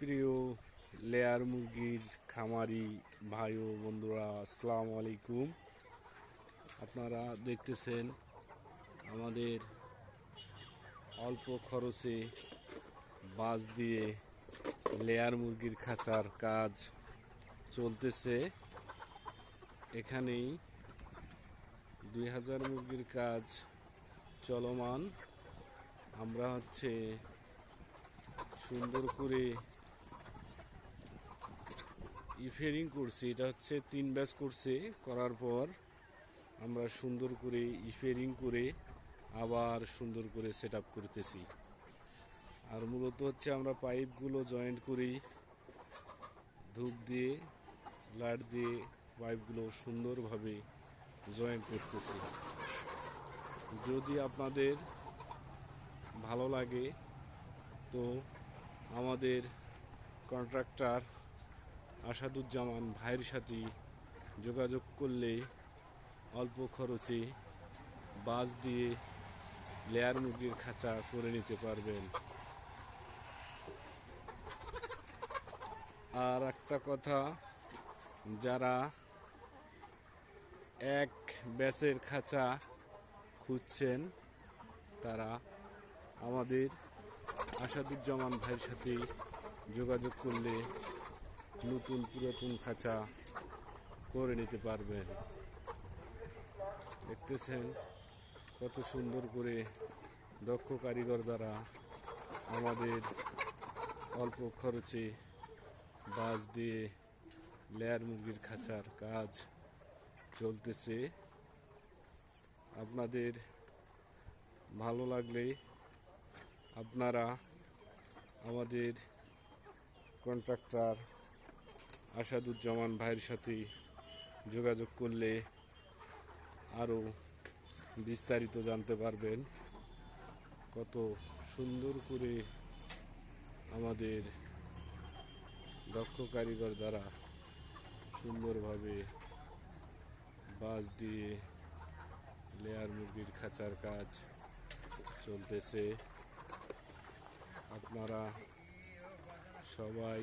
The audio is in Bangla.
প্রিয় লেয়ার মুরগির খামারি ভাই ও বন্ধুরা, আসসালামু আলাইকুম। আপনারা দেখতেছেন আমাদের অল্প খরচে বাঁশ দিয়ে লেয়ার মুরগির খাঁচার কাজ চলতেছে। এখানেই দুই হাজার মুরগির কাজ চলমান। আমরা হচ্ছে সুন্দর করে ইফেরিং করছি, এটা হচ্ছে তিন ব্যাচ করছে। করার পর আমরা সুন্দর করে ইফেরিং করে আবার সুন্দর করে সেট আপ করতেছি। আর মূলত হচ্ছে আমরা পাইপগুলো জয়েন্ট করি, ধূপ দিয়ে লাইট দিয়ে পাইপগুলো সুন্দরভাবে জয়েন্ট করতেছি। যদি আপনাদের ভালো লাগে, তো আমাদের কন্ট্রাক্টর আসাদুজ্জামান ভাইয়ের সাথে যোগাযোগ করলে অল্প খরচে বাস দিয়ে লেয়ার মুরগির খাঁচা করে নিতে পারবেন। আর একটা কথা, যারা এক ব্যাচের খাঁচা খুঁজছেন, তারা আমাদের আসাদুজ্জামান ভাইয়ের সাথে যোগাযোগ করলে নতুন পুরাতন খাঁচা করে নিতে পারবেন। দেখতেছেন কত সুন্দর করে দক্ষ কারিগর দ্বারা আমাদের অল্প খরচে বাঁশ দিয়ে লেয়ার মুরগির খাঁচার কাজ চলতেছে। আপনাদের ভালো লাগলে আপনারা আমাদের কন্ট্রাক্টর আসাদুজ্জামান ভাইয়ের সাথে যোগাযোগ করলে আরও বিস্তারিত জানতে পারবেন। কত সুন্দর করে আমাদের দক্ষ কারিগর দ্বারা সুন্দরভাবে বাঁশ দিয়ে লেয়ার মুরগির খাঁচার কাজ চলতেছে। আপনারা সবাই